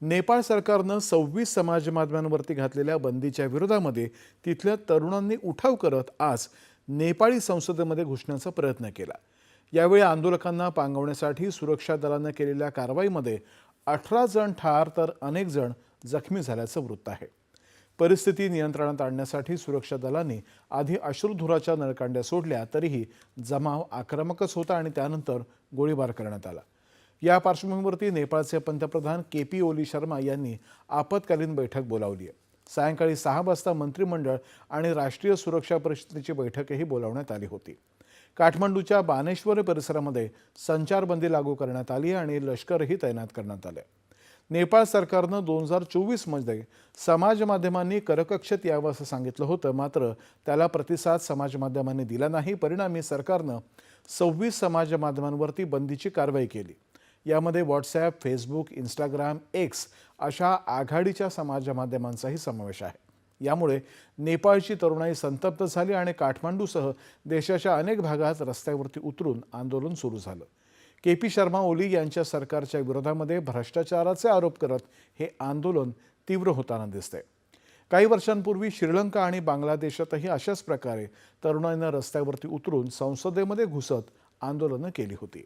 नेपाळ सरकारनं सव्वीस समाज माध्यमांवरती घातलेल्या बंदीच्या विरोधामध्ये तिथल्या तरुणांनी उठाव करत आज नेपाळी संसदेमध्ये घुसण्याचा प्रयत्न केला. यावेळी आंदोलकांना पांगवण्यासाठी सुरक्षा दलानं केलेल्या कारवाईमध्ये अठरा जण ठार तर अनेक जण जखमी झाल्याचं वृत्त आहे. परिस्थिती नियंत्रणात आणण्यासाठी सुरक्षा दलांनी आधी अश्रुधुराच्या नळकांड्या सोडल्या तरीही जमाव आक्रमकच होता आणि त्यानंतर गोळीबार करण्यात आला. या पार्श्वभूमीवरती नेपाळचे पंतप्रधान के पी ओली शर्मा यांनी आपत्कालीन बैठक बोलावली आहे. सायंकाळी सहा वाजता मंत्रिमंडळ आणि राष्ट्रीय सुरक्षा परिषदेची बैठकही बोलावण्यात आली होती. काठमांडूच्या बानेश्वर परिसरामध्ये संचारबंदी लागू करण्यात आली आणि लष्करही तैनात करण्यात आलं. नेपाळ सरकारनं दोन हजार चोवीसमध्ये समाज माध्यमांनी करकक्षेत यावं असं सांगितलं होतं मात्र त्याला प्रतिसाद समाज माध्यमांनी दिला नाही. परिणामी सरकारनं सव्वीस समाज माध्यमांवरती बंदीची कारवाई केली. यामध्ये व्हॉट्सॲप फेसबुक इंस्टाग्राम एक्स अशा आघाडीच्या समाज माध्यमांचाही समावेश आहे. यामुळे नेपाळची तरुणाई संतप्त झाली आणि काठमांडूसह देशाच्या अनेक भागात रस्त्यावरती उतरून आंदोलन सुरू झालं. के पी शर्मा ओली यांच्या सरकारच्या विरोधामध्ये भ्रष्टाचाराचे आरोप करत हे आंदोलन तीव्र होताना दिसते काही वर्षांपूर्वी श्रीलंका आणि बांगलादेशातही अशाच प्रकारे तरुणांना रस्त्यावरती उतरून संसदेमध्ये घुसत आंदोलनं केली होती.